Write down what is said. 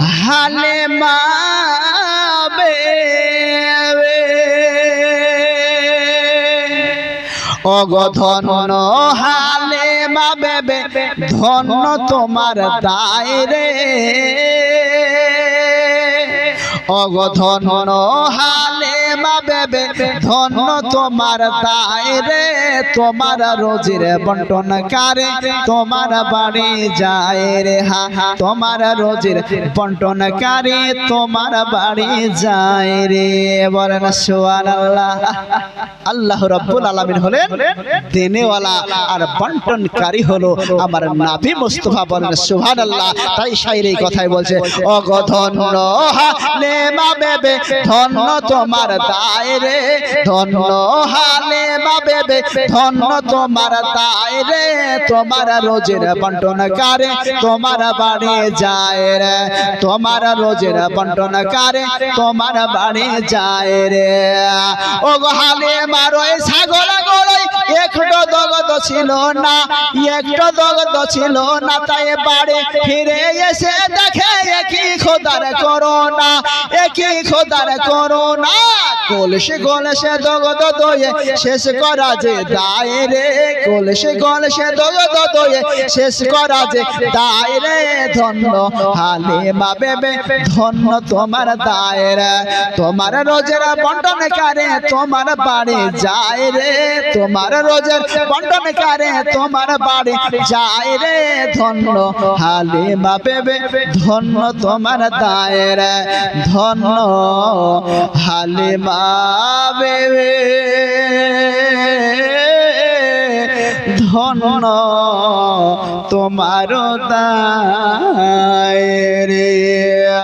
হালে মাবে অগধন হালে মাবে ধন তোমার দায় রে। অগধন হালে মাবে ধন্য তোমার দায় রে, তোমার রোজির বন্টন কারে তোমার বাড়ি যায় রে, হা তোমার রোজির বন্টন কারে তোমার বাড়ি যায় রে, বলেন সোয়ান আল্লাহ আল্লাহ রব্বুল আলামিন হলেন দেনেওয়ালা আর বন্টনকারী হলো আমার নাভি মুস্তফা, বলেন সুবহানাল্লাহ। তাই শাইর এই কথাই বলছে অগধন্য ধন্য তোমার দায় রে। ধন্য হালে মা বেবে ধন্য তোমার দায় রে। তোমার রোজের বন্টন কারে, তোমার বাড়ি যায় রে। তোমার রোজের বন্টন কারে, তোমার বাড়ি যায় রে। ও হালে মারো এই ছাগল গড়ই, একটু দগদ ছিল না, একটু দগদ ছিল না, তাই বাড়ি ফিরে এসে দেখে একই খোদার করোনা একই খোদার করোনা কলসে কলসে দগদ দয়ে শেষ করা যে দায় রে। কলসে কলসে দগদ দয়ে শেষ করা যে দায় রে। ধন্য হালে মা বেবে, ধন্য তোমার দায় তোমার রোজের বন্টন কারে তোমার বাড়ি যায় রে। তোমার রোজের বন্টন কারে তোমার বাড়ি যায় রে। ধন্য হালে মা বেবে, ধন্য তোমার দায় ধন্য হালে মা বেবে ধন্য তোমার রে।